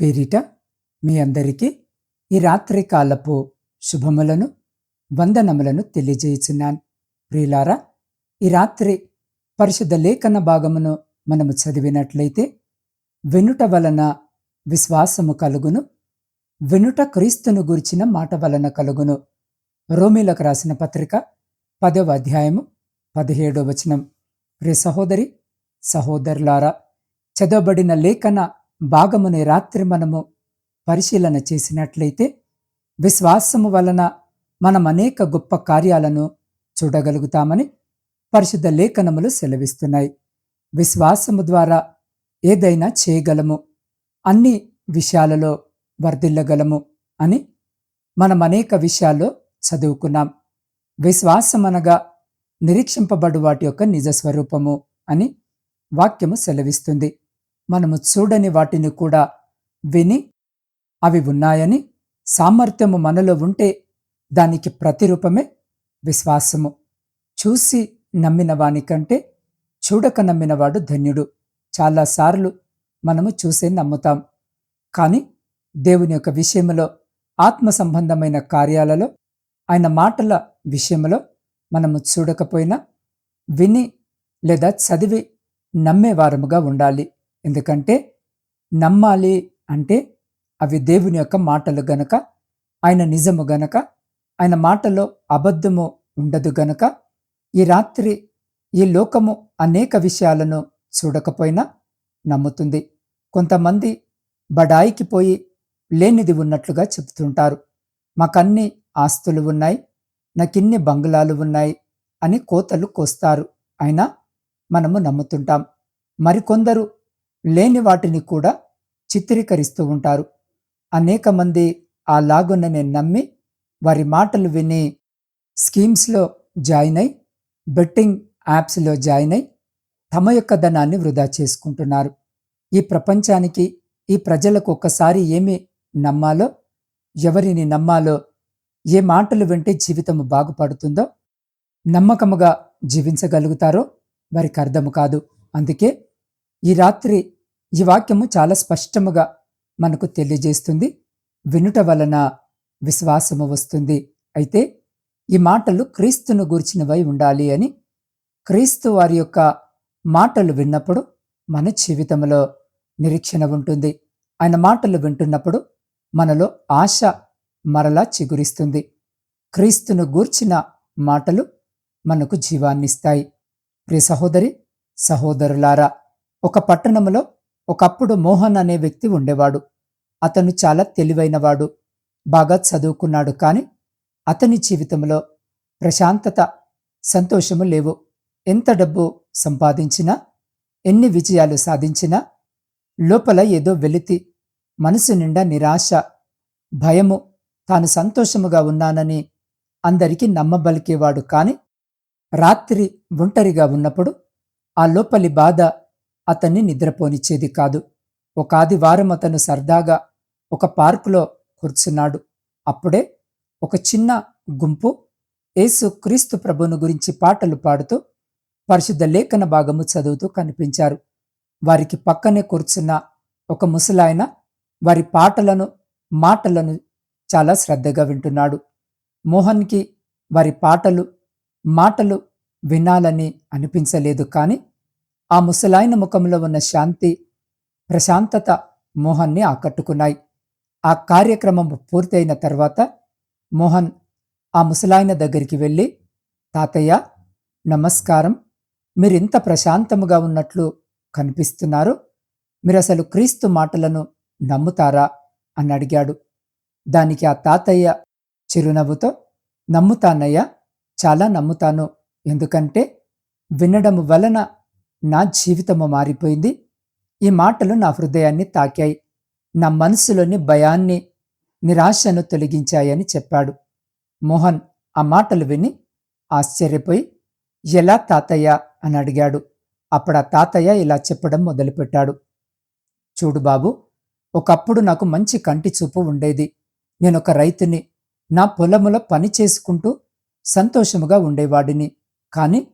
పేరిట మీ అందరికీ ఈ రాత్రి కాలపు శుభములను వందనములను తెలియజేయుచున్నాను. ప్రియులారా ఈ రాత్రి పరిశుద్ధ లేఖన భాగమును మనము చదివినట్లయితే వెనుట వలన విశ్వాసము కలుగును వెనుట క్రీస్తును గురిచిన మాట వలన కలుగును. రోమిలకు రాసిన పత్రిక పదవ అధ్యాయము పదిహేడో వచనం. ప్రియ సహోదరి సహోదరులారా చదవబడిన లేఖన భాగముని రాత్రి మనము పరిశీలన చేసినట్లయితే విశ్వాసము వలన మనం అనేక గొప్ప కార్యాలను చూడగలుగుతామని పరిశుద్ధ లేఖనములు సెలవిస్తున్నాయి. విశ్వాసము ద్వారా ఏదైనా చేయగలము అన్ని విషయాలలో వర్ధిల్లగలము అని మనం అనేక విషయాల్లో చదువుకున్నాం. విశ్వాసం అనగా నిరీక్షింపబడు వాటి యొక్క నిజ స్వరూపము అని వాక్యము సెలవిస్తుంది. మనము చూడని వాటిని కూడా విని అవి ఉన్నాయని సామర్థ్యము మనలో ఉంటే దానికి ప్రతిరూపమే విశ్వాసము. చూసి నమ్మిన వానికంటే చూడక నమ్మినవాడు ధన్యుడు. చాలాసార్లు మనము చూసే నమ్ముతాం. కానీ దేవుని యొక్క విషయంలో ఆత్మ సంబంధమైన కార్యాలలో ఆయన మాటల విషయంలో మనము చూడకపోయినా విని లేదా చదివి నమ్మేవారముగా ఉండాలి. ఎందుకంటే నమ్మాలి అంటే అవి దేవుని యొక్క మాటలు గనక ఆయన నిజము గనక ఆయన మాటలో అబద్ధము ఉండదు గనక ఈ రాత్రి ఈ లోకము అనేక విషయాలను చూడకపోయినా నమ్ముతుంది. కొంతమంది బడాయికి పోయి లేనిది ఉన్నట్లుగా చెబుతుంటారు మాకన్ని ఆస్తులు ఉన్నాయి నాకిన్ని బంగ్లాలు ఉన్నాయి అని కోతలు కోస్తారు. అయినా మనము నమ్ముతుంటాం. మరికొందరు లేని వాటిని కూడా చిత్రీకరిస్తూ ఉంటారు. అనేక మంది ఆ లాగుననే నమ్మి వారి మాటలు విని స్కీమ్స్లో జాయిన్ అయి బెట్టింగ్ యాప్స్లో జాయిన్ అయి తమ యొక్క ధనాన్ని వృధా చేసుకుంటున్నారు. ఈ ప్రపంచానికి ఈ ప్రజలకు ఒక్కసారి ఏమి నమ్మాలో ఎవరిని నమ్మాలో ఏ మాటలు వింటే జీవితం బాగుపడుతుందో నమ్మకముగా జీవించగలుగుతారో వారికి అర్థము కాదు. అందుకే ఈ రాత్రి ఈ వాక్యము చాలా స్పష్టముగా మనకు తెలియజేస్తుంది. వినుట వలన విశ్వాసము వస్తుంది. అయితే ఈ మాటలు క్రీస్తును గూర్చినవై ఉండాలి అని క్రీస్తు వారి యొక్క మాటలు విన్నప్పుడు మన జీవితంలో నిరీక్షణ ఉంటుంది. ఆయన మాటలు వింటున్నప్పుడు మనలో ఆశ మరలా చిగురిస్తుంది. క్రీస్తును గూర్చిన మాటలు మనకు జీవాన్నిస్తాయి. ప్రియ సహోదరి సహోదరులారా ఒక పట్టణంలో ఒకప్పుడు మోహన్ అనే వ్యక్తి ఉండేవాడు. అతను చాలా తెలివైనవాడు. బాగా చదువుకున్నాడు కానీ అతని జీవితంలో ప్రశాంతత సంతోషము లేవు. ఎంత డబ్బు సంపాదించినా ఎన్ని విజయాలు సాధించినా లోపల ఏదో వెలితి మనసు నిండా నిరాశ భయము తాను సంతోషముగా ఉన్నానని అందరికీ నమ్మబలికేవాడు కాని రాత్రి ఒంటరిగా ఉన్నప్పుడు ఆ లోపలి బాధ అతన్ని నిద్రపోనిచ్చేది కాదు. ఒక ఆదివారం అతను సరదాగా ఒక పార్కులో కూర్చున్నాడు. అప్పుడే ఒక చిన్న గుంపు యేసు క్రీస్తు ప్రభును గురించి పాటలు పాడుతూ పరిశుద్ధ లేఖన భాగము చదువుతూ కనిపించారు. వారికి పక్కనే కూర్చున్న ఒక ముసలాయన వారి పాటలను మాటలను చాలా శ్రద్ధగా వింటున్నాడు. మోహన్కి వారి పాటలు మాటలు వినాలని అనిపించలేదు కానీ ఆ ముసలాయన ముఖంలో ఉన్న శాంతి ప్రశాంతత మోహన్ని ఆకట్టుకున్నాయి. ఆ కార్యక్రమం పూర్తయిన తర్వాత మోహన్ ఆ ముసలాయన దగ్గరికి వెళ్ళి తాతయ్య నమస్కారం. మీరు ఇంత ప్రశాంతముగా ఉన్నట్లు కనిపిస్తున్నారు. మీరు అసలు క్రీస్తు మాటలను నమ్ముతారా అని అడిగాడు. దానికి ఆ తాతయ్య చిరునవ్వుతో నమ్ముతానయ్యా చాలా నమ్ముతాను. ఎందుకంటే వినడం వలన నా జీవితము మారిపోయింది. ఈ మాటలు నా హృదయాన్ని తాకాయి. నా మనసులోని భయాన్ని నిరాశను తొలగించాయని చెప్పాడు. మోహన్ ఆ మాటలు విని ఆశ్చర్యపోయి ఎలా తాతయ్య? అని అడిగాడు. అప్పుడు ఆ తాతయ్య ఇలా చెప్పడం మొదలుపెట్టాడు. చూడు బాబు ఒకప్పుడు నాకు మంచి కంటి చూపు ఉండేది. నేనొక రైతుని. నా పొలములో పని చేసుకుంటూ సంతోషముగా ఉండేవాడిని. కానీ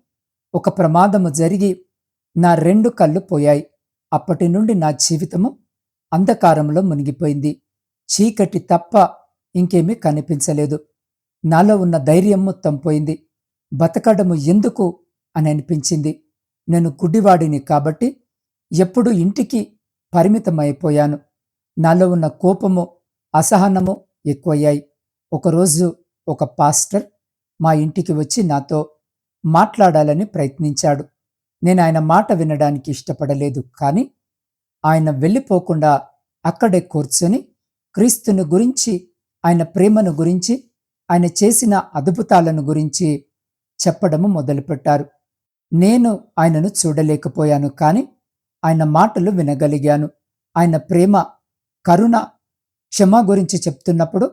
ఒక ప్రమాదము జరిగి నా రెండు కళ్ళు పోయాయి. అప్పటి నుండి నా జీవితము అంధకారంలో మునిగిపోయింది. చీకటి తప్ప ఇంకేమీ కనిపించలేదు. నాలో ఉన్న ధైర్యం మొత్తం పోయింది. బతకడము ఎందుకు అని అనిపించింది. నేను గుడ్డివాడిని కాబట్టి ఎప్పుడు ఇంటికి పరిమితమైపోయాను. నాలో ఉన్న కోపము అసహనము ఎక్కువయ్యాయి. ఒకరోజు ఒక పాస్టర్ మా ఇంటికి వచ్చి నాతో మాట్లాడాలని ప్రయత్నించాడు. నేను ఆయన మాట వినడానికి ఇష్టపడలేదు కానీ ఆయన వెళ్ళిపోకుండా అక్కడే కూర్చొని క్రీస్తుని గురించి ఆయన ప్రేమను గురించి ఆయన చేసిన అద్భుతాలను గురించి చెప్పడము మొదలుపెట్టారు. నేను ఆయనను చూడలేకపోయాను కానీ ఆయన మాటలు వినగలిగాను. ఆయన ప్రేమ కరుణ క్షమ గురించి చెప్తున్నప్పుడు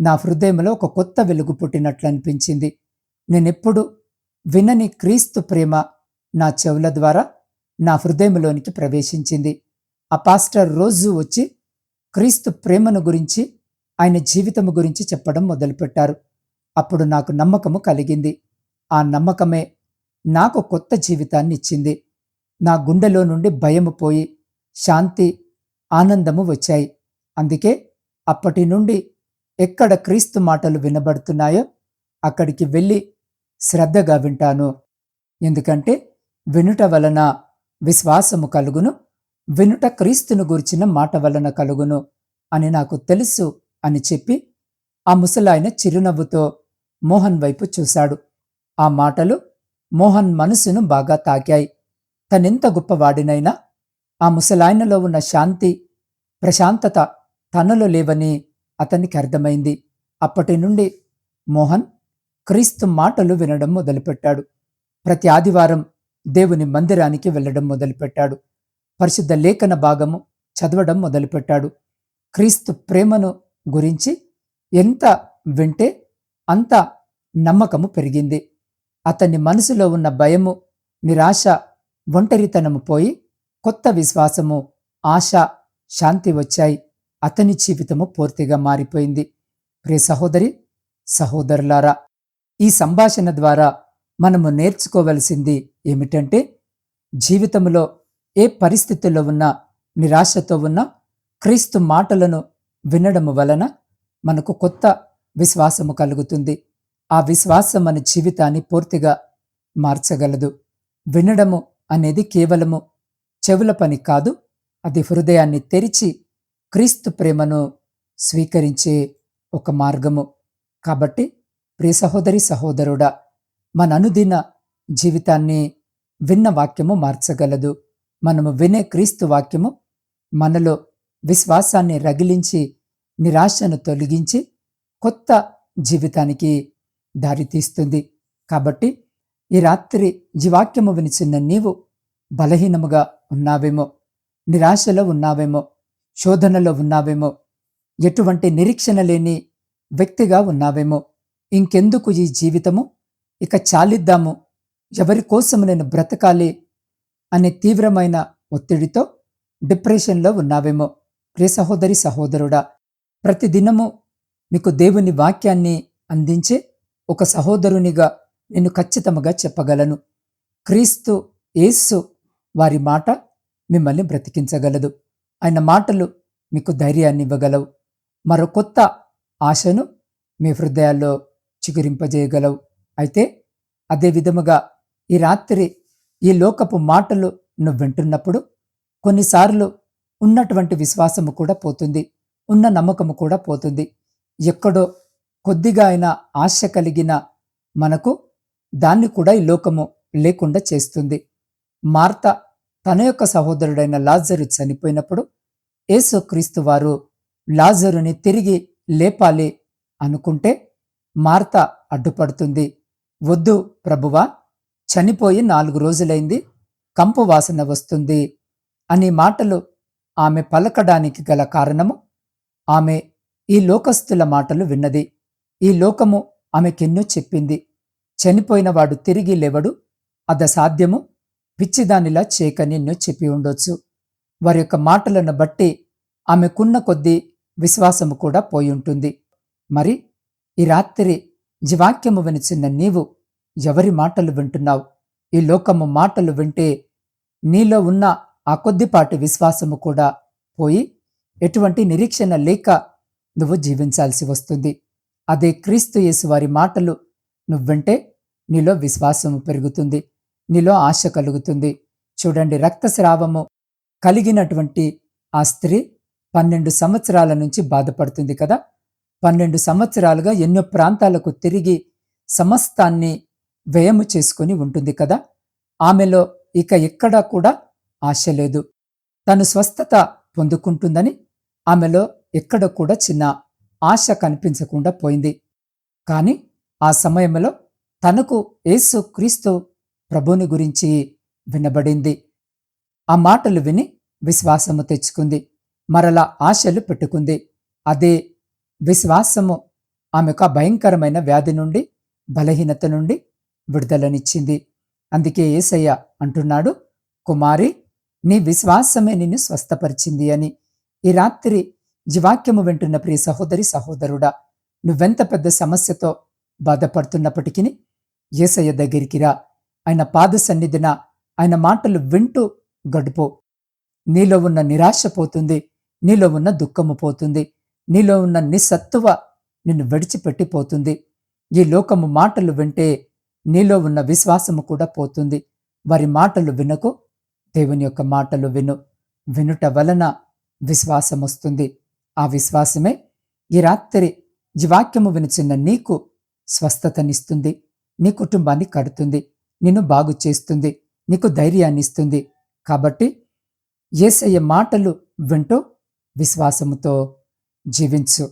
నా హృదయంలో ఒక కొత్త వెలుగు పుట్టినట్లు అనిపించింది. నేనెప్పుడు వినని క్రీస్తు ప్రేమ నా చెవుల ద్వారా నా హృదయంలోనికి ప్రవేశించింది. ఆ పాస్టర్ రోజు వచ్చి క్రీస్తు ప్రేమను గురించి ఆయన జీవితము గురించి చెప్పడం మొదలుపెట్టారు. అప్పుడు నాకు నమ్మకము కలిగింది. ఆ నమ్మకమే నాకు కొత్త జీవితాన్ని ఇచ్చింది. నా గుండెలో నుండి భయము పోయి శాంతి ఆనందము వచ్చాయి. అందుకే అప్పటి నుండి ఎక్కడ క్రీస్తు మాటలు వినబడుతున్నాయో అక్కడికి వెళ్ళి శ్రద్ధగా వింటాను. ఎందుకంటే వినుట వలన విశ్వాసము కలుగును వినుట క్రీస్తును గురిచిన మాట వలన కలుగును అని నాకు తెలుసు అని చెప్పి ఆ ముసలాయన చిరునవ్వుతో మోహన్ వైపు చూశాడు. ఆ మాటలు మోహన్ మనసును బాగా తాకాయి. తనెంత గొప్పవాడినైనా ఆ ముసలాయనలో ఉన్న శాంతి ప్రశాంతత తనలో లేవని అతనికి అర్థమైంది. అప్పటి నుండి మోహన్ క్రీస్తు మాటలు వినడం మొదలుపెట్టాడు. ప్రతి ఆదివారం దేవుని మందిరానికి వెళ్ళడం మొదలుపెట్టాడు. పరిశుద్ధ లేఖన భాగము చదవడం మొదలుపెట్టాడు. క్రీస్తు ప్రేమను గురించి ఎంత వింటే అంత నమ్మకము పెరిగింది. అతని మనసులో ఉన్న భయము నిరాశ ఒంటరితనము పోయి కొత్త విశ్వాసము ఆశ శాంతి వచ్చాయి. అతని జీవితము పూర్తిగా మారిపోయింది. ప్రియ సహోదరి సహోదరులారా ఈ సంభాషణ ద్వారా మనము నేర్చుకోవలసింది ఏమిటంటే జీవితంలో ఏ పరిస్థితుల్లో ఉన్నా నిరాశతో ఉన్నా క్రీస్తు మాటలను వినడము వలన మనకు కొత్త విశ్వాసము కలుగుతుంది. ఆ విశ్వాసం మన జీవితాన్ని పూర్తిగా మార్చగలదు. వినడము అనేది కేవలము చెవుల పని కాదు అది హృదయాన్ని తెరిచి క్రీస్తు ప్రేమను స్వీకరించే ఒక మార్గము. కాబట్టి ప్రియ సహోదరి సహోదరుడా మన అనుదిన జీవితాన్ని విన్న వాక్యము మార్చగలదు. మనము వినే క్రీస్తు వాక్యము మనలో విశ్వాసాన్ని రగిలించి నిరాశను తొలగించి కొత్త జీవితానికి దారితీస్తుంది కాబట్టి ఈ రాత్రి జీవాక్యము వినిచిన్న నీవు బలహీనముగా ఉన్నావేమో నిరాశలో ఉన్నావేమో శోధనలో ఉన్నావేమో ఎటువంటి నిరీక్షణ లేని వ్యక్తిగా ఉన్నావేమో ఇంకెందుకు ఈ జీవితము? ఇక చాలిద్దాము. ఎవరి నేను బ్రతకాలి అనే తీవ్రమైన ఒత్తిడితో డిప్రెషన్లో ఉన్నావేమో. ప్రియ సహోదరి సహోదరుడా ప్రతిదినము మీకు దేవుని వాక్యాన్ని అందించే ఒక సహోదరునిగా నేను ఖచ్చితంగా చెప్పగలను. క్రీస్తు యేస్సు వారి మాట మిమ్మల్ని బ్రతికించగలదు. ఆయన మాటలు మీకు ధైర్యాన్ని ఇవ్వగలవు. మరో కొత్త ఆశను మీ హృదయాల్లో చిగురింపజేయగలవు. అయితే అదే విధముగా ఈ రాత్రి ఈ లోకపు మాటలు నువ్వు వింటున్నప్పుడు కొన్నిసార్లు ఉన్నటువంటి విశ్వాసము కూడా పోతుంది ఉన్న నమ్మకము కూడా పోతుంది. ఎక్కడో కొద్దిగా అయినా ఆశ కలిగిన మనకు దాన్ని కూడా ఈ లోకము లేకుండా చేస్తుంది. మార్త తన యొక్క సహోదరుడైన లాజరు చనిపోయినప్పుడు యేసుక్రీస్తు వారు లాజరుని తిరిగి లేపాలి అనుకుంటే మార్త అడ్డుపడుతుంది. వద్దు ప్రభువా చనిపోయి నాలుగు రోజులైంది కంపు వాసన వస్తుంది అనే మాటలు ఆమె పలకడానికి గల కారణము? ఆమె ఈ లోకస్తుల మాటలు విన్నది. ఈ లోకము ఆమెకెన్నో చెప్పింది. చనిపోయినవాడు తిరిగి లేవడు. అద సాధ్యము పిచ్చిదానిలా చేయకని ఎన్నో చెప్పి ఉండొచ్చు. వారి యొక్క మాటలను బట్టి ఆమెకున్న కొద్దీ విశ్వాసము కూడా పోయి ఉంటుంది. మరి ఈ రాత్రి జీవాక్యము వినిచిన నీవు ఎవరి మాటలు వింటున్నావు? ఈ లోకము మాటలు వింటే నీలో ఉన్న ఆ కొద్దిపాటి విశ్వాసము కూడా పోయి ఎటువంటి నిరీక్షణ లేక నువ్వు జీవించాల్సి వస్తుంది. అదే క్రీస్తు యేసు వారి మాటలు నువ్వంటే నీలో విశ్వాసము పెరుగుతుంది. నీలో ఆశ కలుగుతుంది. చూడండి రక్తస్రావము కలిగినటువంటి ఆ స్త్రీ పన్నెండు సంవత్సరాల నుంచి బాధపడుతుంది కదా? పన్నెండు సంవత్సరాలుగా ఎన్నో ప్రాంతాలకు తిరిగి సమస్తాన్ని వ్యయము చేసుకుని ఉంటుంది కదా? ఆమెలో ఇక ఎక్కడా కూడా ఆశ లేదు. తను స్వస్థత పొందుకుంటుందని ఆమెలో ఎక్కడ కూడా చిన్న ఆశ కనిపించకుండా పోయింది. కానీ ఆ సమయంలో తనకు యేసు క్రీస్తు ప్రభుని గురించి వినబడింది. ఆ మాటలు విని విశ్వాసము తెచ్చుకుంది. మరలా ఆశలు పెట్టుకుంది. అదే విశ్వాసము ఆమెకు ఆ భయంకరమైన వ్యాధి నుండి బలహీనత నుండి విడుదలనిచ్చింది. అందుకే ఏసయ్య అంటున్నాడు కుమారి నీ విశ్వాసమే నిన్ను స్వస్థపరిచింది అని. ఈ రాత్రి జీవాక్యము వింటున్న ప్రియ సహోదరి సహోదరుడా నువ్వెంత పెద్ద సమస్యతో బాధపడుతున్నప్పటికీ ఏసయ్య దగ్గరికి రా. ఆయన పాద సన్నిధిన ఆయన మాటలు వింటూ గడుపు. నీలో ఉన్న నిరాశ పోతుంది నీలో ఉన్న దుఃఖము పోతుంది. నీలో ఉన్న నిస్సత్తువ నిన్ను విడిచిపెట్టిపోతుంది. ఈ లోకము మాటలు వింటే నీలో ఉన్న విశ్వాసము కూడా పోతుంది. వారి మాటలు వినకు దేవుని యొక్క మాటలు విను. వినుట వలన విశ్వాసం వస్తుంది. ఆ విశ్వాసమే ఈ రాత్రి ఈ వాక్యము వినిచిన్న నీకు స్వస్థతనిస్తుంది. నీ కుటుంబాన్ని కడుతుంది. నిన్ను బాగు చేస్తుంది. నీకు ధైర్యాన్ని ఇస్తుంది కాబట్టి ఏసయ్య మాటలు వింటూ విశ్వాసముతో జీవించు.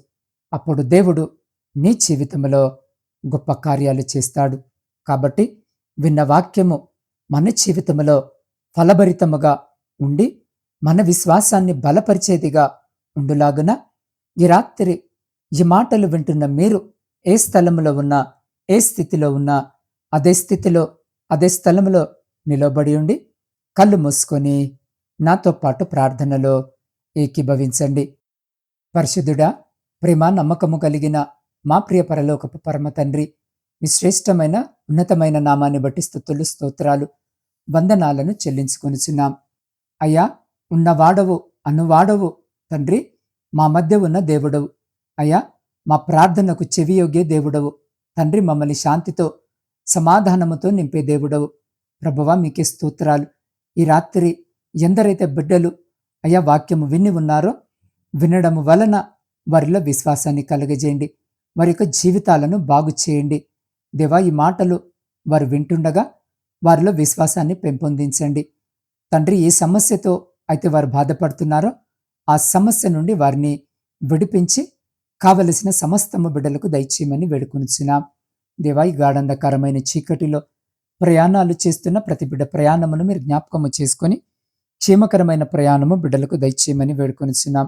అప్పుడు దేవుడు నీ జీవితంలో గొప్ప కార్యాలు చేస్తాడు. కాబట్టి విన్న వాక్యము మన జీవితంలో ఫలభరితముగా ఉండి మన విశ్వాసాన్ని బలపరిచేదిగా ఉండులాగున ఈ రాత్రి ఈ మాటలు వింటున్న మీరు ఏ స్థలంలో ఉన్నా ఏ స్థితిలో ఉన్నా అదే స్థితిలో అదే స్థలంలో నిలబడి ఉండి కళ్ళు మూసుకొని నాతో పాటు ప్రార్థనలో ఏకీభవించండి. పరిశుద్ధుడా ప్రేమ నమ్మకము కలిగిన మా ప్రియ పరలోకపు పరమ తండ్రి మీ శ్రేష్టమైన ఉన్నతమైన నామాన్ని బట్టి స్థుతులు స్తోత్రాలు వందనాలను చెల్లించుకొనిచున్నాం. అయ్యా ఉన్నవాడవు అనువాడవు తండ్రి మా మధ్య ఉన్న దేవుడవు. అయ్యా మా ప్రార్థనకు చెవియోగే దేవుడవు. తండ్రి మమ్మల్ని శాంతితో సమాధానముతో నింపే దేవుడవు. ప్రభవ మీకే స్తోత్రాలు. ఈ రాత్రి ఎందరైతే బిడ్డలు అయ్యా వాక్యము విని ఉన్నారో వినడము వలన వారిలో విశ్వాసాన్ని కలుగజేయండి. వారి యొక్క జీవితాలను బాగు చేయండి. దేవా ఈ మాటలు వారు వింటుండగా వారిలో విశ్వాసాన్ని పెంపొందించండి. తండ్రి ఏ సమస్యతో అయితే వారు బాధపడుతున్నారో ఆ సమస్య నుండి వారిని విడిపించి కావలసిన సమస్తము బిడ్డలకు దయచేయమని వేడుకొనిచున్నాం. దేవా ఈ గాఢంధకరమైన చీకటిలో ప్రయాణాలు చేస్తున్న ప్రతి బిడ్డ ప్రయాణమును మీరు జ్ఞాపకము చేసుకొని క్షేమకరమైన ప్రయాణము బిడ్డలకు దయచేయమని వేడుకొనిచున్నాం.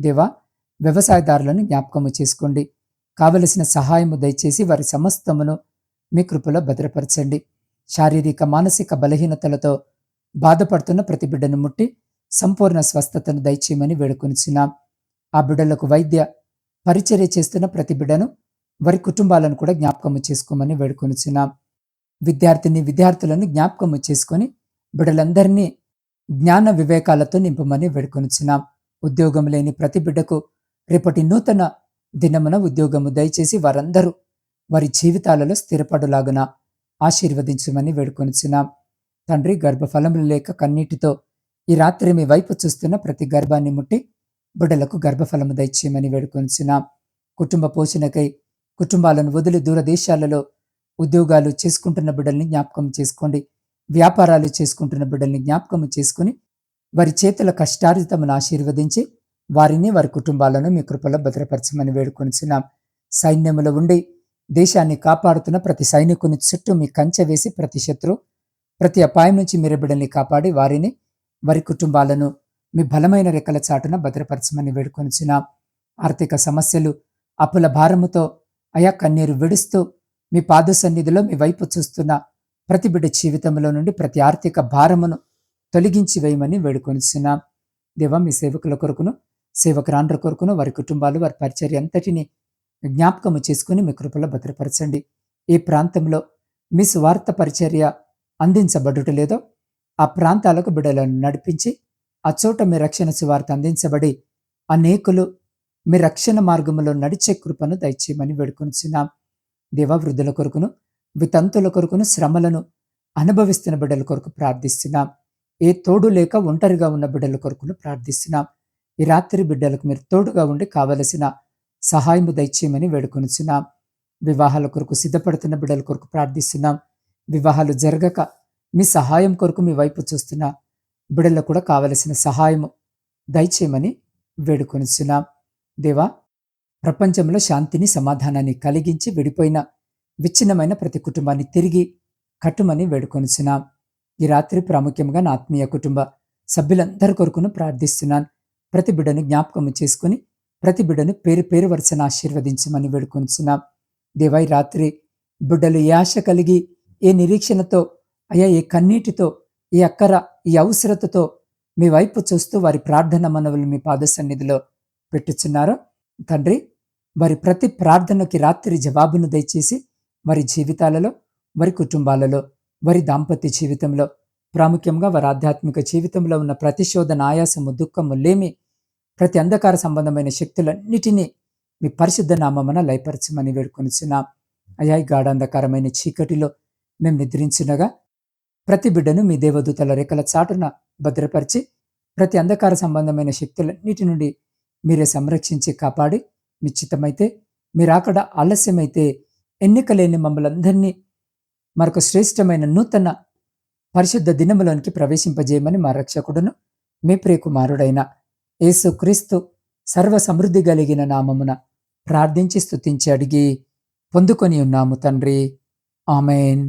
దేవా వ్యవసాయదారులను జ్ఞాపకము చేసుకోండి. కావలసిన సహాయము దయచేసి వారి సమస్తమును మీ కృపలో భద్రపరచండి. శారీరక మానసిక బలహీనతలతో బాధపడుతున్న ప్రతి బిడ్డను ముట్టి సంపూర్ణ స్వస్థతను దయచేయమని వేడుకొనిచున్నాం. ఆ బిడ్డలకు వైద్య పరిచర్య చేస్తున్న ప్రతి బిడ్డను వారి కుటుంబాలను కూడా జ్ఞాపకము చేసుకోమని వేడుకొనిచున్నాం. విద్యార్థిని విద్యార్థులను జ్ఞాపకము చేసుకొని బిడ్డలందరినీ జ్ఞాన వివేకాలతో నింపమని వేడుకొనిచున్నాం. ఉద్యోగం లేని ప్రతి బిడ్డకు రేపటి నూతన దినమున ఉద్యోగము దయచేసి వారందరూ వారి జీవితాలలో స్థిరపడులాగున ఆశీర్వదించమని వేడుకొనిచున్నాం. తండ్రి గర్భఫలములు లేక కన్నీటితో ఈ రాత్రి మీ వైపు చూస్తున్న ప్రతి గర్భాన్ని ముట్టి బిడ్డలకు గర్భఫలము దయచేయమని వేడుకొనిచున్నాం. కుటుంబ పోషణకై కుటుంబాలను వదిలి దూరదేశాలలో ఉద్యోగాలు చేసుకుంటున్న బిడ్డల్ని జ్ఞాపకం చేసుకోండి. వ్యాపారాలు చేసుకుంటున్న బిడ్డల్ని జ్ఞాపకం చేసుకుని వారి చేతుల కష్టార్జితమును ఆశీర్వదించి వారిని వారి కుటుంబాలను మీ కృపలో భద్రపరచమని వేడుకొనిచున్నాం. సైన్యములో ఉండి దేశాన్ని కాపాడుతున్న ప్రతి సైనికుని చుట్టూ మీ కంచె వేసి ప్రతి శత్రు ప్రతి అపాయం నుంచి మీరు బిడ్డల్ని కాపాడి వారిని వారి కుటుంబాలను మీ బలమైన రెక్కల చాటున భద్రపరచమని వేడుకొనిచున్నాం. ఆర్థిక సమస్యలు అప్పుల భారముతో అయా కన్నీరు విడుస్తూ మీ పాద సన్నిధిలో మీ వైపు చూస్తున్న ప్రతి బిడ్డ జీవితంలో నుండి ప్రతి ఆర్థిక భారమును తొలగించి వేయమని వేడుకొనిచున్నాం. దేవ మీ సేవకుల కొరకును సేవకురాండ్ర కొరకును వారి కుటుంబాలు వారి పరిచర్య అంతటిని జ్ఞాపకము చేసుకుని మీ కృపలో భద్రపరచండి. ఏ ప్రాంతంలో మీ స్వార్థ పరిచర్య అందించబడుట లేదో ఆ ప్రాంతాలకు బిడ్డలను నడిపించి ఆ చోట మీ రక్షణ సువార్త అందించబడి అనేకులు మీ రక్షణ మార్గంలో నడిచే కృపను దయచేయమని వేడుకొనిచున్నాం. దేవవృద్ధుల కొరకును వితంతుల కొరకును శ్రమలను అనుభవిస్తున్న బిడ్డల కొరకు ప్రార్థిస్తున్నాం. ఏ తోడు లేక ఒంటరిగా ఉన్న బిడ్డల కొరకును ప్రార్థిస్తున్నాం. ఈ రాత్రి బిడ్డలకు మీరు తోడుగా ఉండి కావలసిన సహాయము దయచేయమని వేడుకొనిచున్నాం. వివాహాల కొరకు సిద్ధపడుతున్న బిడ్డల కొరకు ప్రార్థిస్తున్నాం. వివాహాలు జరగక మీ సహాయం కొరకు మీ వైపు చూస్తున్న. బిడ్డలకు కూడా కావలసిన సహాయము దయచేయమని వేడుకొనిచున్నాం. దేవా ప్రపంచంలో శాంతిని సమాధానాన్ని కలిగించి విడిపోయిన విచ్ఛిన్నమైన ప్రతి కుటుంబాన్ని తిరిగి కట్టుమని వేడుకొనిచున్నాం. ఈ రాత్రి ప్రాముఖ్యంగా నా ఆత్మీయ కుటుంబ సభ్యులందరి కొరకును ప్రార్థిస్తున్నాను. ప్రతి బిడ్డను జ్ఞాపకం చేసుకుని ప్రతి బిడ్డను పేరు పేరు వరుసను ఆశీర్వదించమని వేడుకొనిచున్నాం దేవై రాత్రి బిడ్డలు ఏ ఆశ కలిగి ఏ నిరీక్షణతో అయ్యా ఏ కన్నీటితో ఈ అక్కర ఈ అవసరతతో మీ వైపు చూస్తూ వారి ప్రార్థన మనవులు మీ పాద సన్నిధిలో పెట్టుచున్నారో తండ్రి వారి ప్రతి ప్రార్థనకి రాత్రి జవాబును దయచేసి వారి జీవితాలలో వారి కుటుంబాలలో వారి దాంపత్య జీవితంలో ప్రాముఖ్యంగా వారి ఆధ్యాత్మిక జీవితంలో ఉన్న ప్రతిశోధన ఆయాసము దుఃఖము లేమి ప్రతి అంధకార సంబంధమైన శక్తులన్నిటినీ మీ పరిశుద్ధ నామమున లయపరచమని వేడుకొనిచున్నాం. అయా ఈ గాఢాంధకారమైన చీకటిలో మేము నిద్రించినగా ప్రతి బిడ్డను మీ దేవదూతల రేఖల చాటున భద్రపరిచి ప్రతి అంధకార సంబంధమైన శక్తులన్నిటి నుండి మీరే సంరక్షించి కాపాడి మీ చిత్తమైతే మీరు అక్కడ ఆలస్యమైతే ఎన్నికలేని మమ్మల్ని అందరినీ మరొక శ్రేష్టమైన నూతన పరిశుద్ధ దినములోనికి ప్రవేశింపజేయమని మా రక్షకుడును మీ ప్రియకుమారుడైన యేసుక్రీస్తు సర్వ సమృద్ధి కలిగిన నామమున ప్రార్థించి స్తుతించి అడిగి పొందుకొని ఉన్నాము తండ్రి. ఆమెన్.